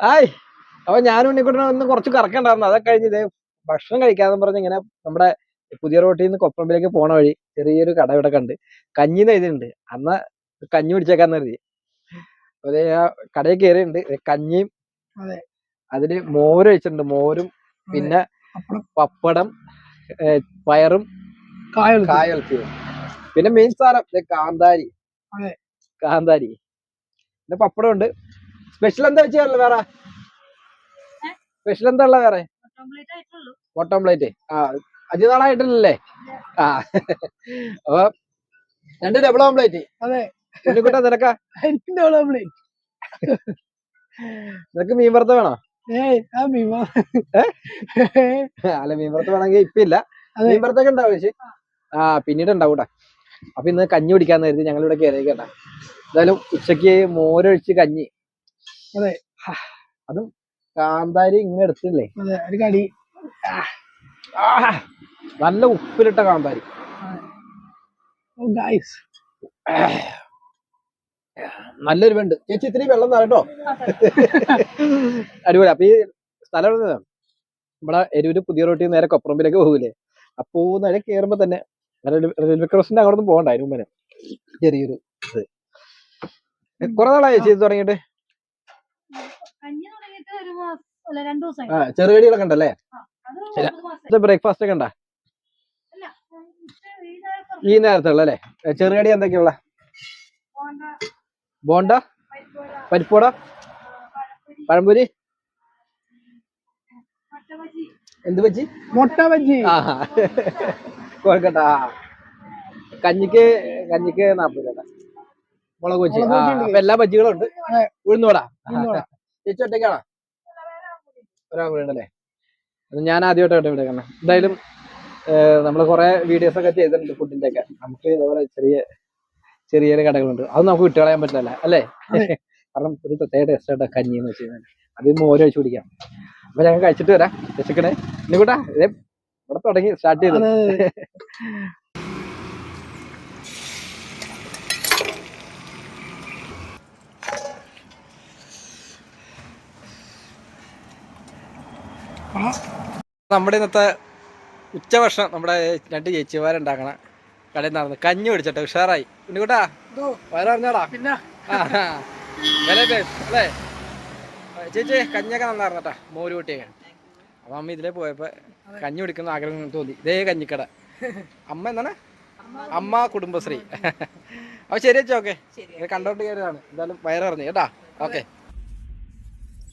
ആയ് അപ്പൊ ഞാനും ഉണ്ണിക്കുട്ടനും ഒന്ന് കുറച്ച് കറക്കണ്ടായിരുന്നു. അതൊക്കെ കഴിഞ്ഞ് ഇതേ ഭക്ഷണം കഴിക്കാന്ന് പറഞ്ഞ് ഇങ്ങനെ നമ്മുടെ പുതിയ റോട്ടിൽ നിന്ന് കൊപ്പമ്പിലേക്ക് പോണ വഴി ചെറിയൊരു കട ഇവിടെ കണ്ട് കഞ്ഞി എഴുതിയിട്ടുണ്ട്. അന്ന് കഞ്ഞി പിടിച്ചേക്കാന്ന് കരുതി. അതേ ആ കടയിൽ കയറിയിട്ടുണ്ട് കഞ്ഞിയും അതെ. അതിൽ മോര് വെച്ചിട്ടുണ്ട് മോരും പിന്നെ പപ്പടം. പയറും കായൽത്തിയും പിന്നെ മെയിൻ സാധനം കാന്താരി. കാന്താരി. പിന്നെ പപ്പടം ഉണ്ട്. സ്പെഷ്യൽ എന്താ വെച്ചാൽ വേറെ? സ്പെഷ്യൽ എന്താ ഉള്ള വേറെ? കംപ്ലീറ്റ് പ്ലേറ്റ് ആ അഞ്ചു നാളായിട്ടില്ലല്ലേ? ആ. അപ്പൊ രണ്ട് ഡബിൾ ഓംപ്ലേറ്റ് അതെ. കുട്ടാ നിനക്ക? എനിക്ക് ഓംപ്ലേറ്റ് നിനക്ക് മീൻ വറുത്ത വേണോ? ഏയ് ആ ഭീമ അല്ല മീൻ വറുത്ത വേണമെങ്കിൽ ഇപ്പൊ ഇല്ല. മീൻ വറുത്തൊക്കെ ഉണ്ടാവും ചേച്ചി. ആ. പിന്നീട് ഉണ്ടാവും കേട്ടാ അപ്പൊ ഇന്ന് കഞ്ഞി കുടിക്കാന്ന് കരുതി ഞങ്ങൾ ഇവിടെ കയറി കേട്ടാ എന്തായാലും ഉച്ചയ്ക്ക് മോരൊഴിച്ച് കഞ്ഞി. അതെ. അതും കാന്താരി ഇങ്ങനെ എടുത്തില്ലേ? അതെ ഒരു കടി. നല്ല ഉപ്പിലിട്ട കാന്താരി. ഗൈസ് നല്ലൊരു വെണ്ട്. ചേച്ചി ഇത്തിരി വെള്ളം തരട്ടോ അടിപൊളി. അപ്പൊ ഈ സ്ഥലം? നമ്മുടെ എരൂര് പുതിയ റോട്ടിൽ നേരെ കൊപ്രമ്പിലേക്ക് പോകൂലേ? അപ്പോ നേരെ കേറുമ്പോ തന്നെ റെയിൽവേ- ക്രോസിന്റെ അങ്ങോട്ടൊന്നും പോകണ്ട അതിന് മുമ്പേ ചെറിയൊരു ഇത്. കുറെ നാളായി ചേച്ചി ഇത് തുടങ്ങിയിട്ട് കഞ്ഞി തുടങ്ങിയിട്ട് ഒരു മാസം അല്ല രണ്ടു ദിവസമായി ആ ചെറുകടികളൊക്കെ ഉണ്ടല്ലേ? മാസം ബ്രേക്ക്ഫാസ്റ്റ് ഒക്കെ ഉണ്ടാ? ഈ നേരത്തെ ഏ, ചെറുകടി എന്തൊക്കെയുള്ള ബോണ്ട. പരിപ്പോട പഴംപൊരി. എന്ത് വെച്ച് മുട്ട ബജ്ജി ആ കോഴിക്കട്ട. കഞ്ഞിക്ക് കഞ്ഞിക്ക് നാപ്പത് രൂപ. മുളക്. അപ്പൊ എല്ലാ ബജ്ജികളും ഉണ്ട്. ഉഴുന്നുവട. ചേച്ചി ഒറ്റയ്ക്കാണോ? ഒരാൾ കൂടെ ഉണ്ടല്ലേ അത് ഞാൻ ആദ്യമായിട്ടാണ് ഇവിടെ കാണാം എന്തായാലും നമ്മൾ കുറെ വീഡിയോസ് ഒക്കെ ചെയ്തിട്ടുണ്ട് ഫുഡിന്റെ ഒക്കെ. നമുക്ക് ഇതേപോലെ ചെറിയ ചെറിയ ചെറിയ കടകളുണ്ട്. അത് നമുക്ക് വിട്ടുകളയാൻ പറ്റില്ല അല്ലേ? കാരണം ഒരു പ്രത്യേക ടേസ്റ്റ് ആയിട്ട് കഞ്ഞി എന്ന് വെച്ച് കഴിഞ്ഞാൽ അത് മോര് ഒഴിച്ച് കുടിക്കാം. അപ്പൊ ഞങ്ങൾ കഴിച്ചിട്ട് വരാം. രസിക്കണേ ഇനി കൂട്ടാ. ഇവിടെ തുടങ്ങി. സ്റ്റാർട്ട് ചെയ്തു. നമ്മുടെ ഇന്നത്തെ ഉച്ചഭക്ഷണം നമ്മുടെ രണ്ട് ചേച്ചിമാരുണ്ടാക്കണ കടയിൽ നടന്ന് കഞ്ഞി പിടിച്ചട്ടെ ഉഷാറായി. ഉണ്ണിക്കുട്ടാ ഇതോ, വയറിഞ്ഞാടാ പിന്നെ? അല്ലേ? ചേച്ചി കഞ്ഞിയൊക്കെ നന്നായിരുന്നട്ടാ. മോര് കൂട്ടിയൊക്കെ. അപ്പൊ അമ്മ ഇതിലേ പോയപ്പോ കഞ്ഞി കുടിക്കുന്ന ആഗ്രഹം തോന്നി. ഇതേ കഞ്ഞിക്കട. അമ്മ എന്താണ്? അമ്മ കുടുംബശ്രീ. അപ്പൊ ശരി ചേച്ചി ഓക്കെ. കണ്ടോണ്ട് കയറിയതാണ് എന്തായാലും വയറിറങ്ങി കേട്ടാ. ഓക്കെ.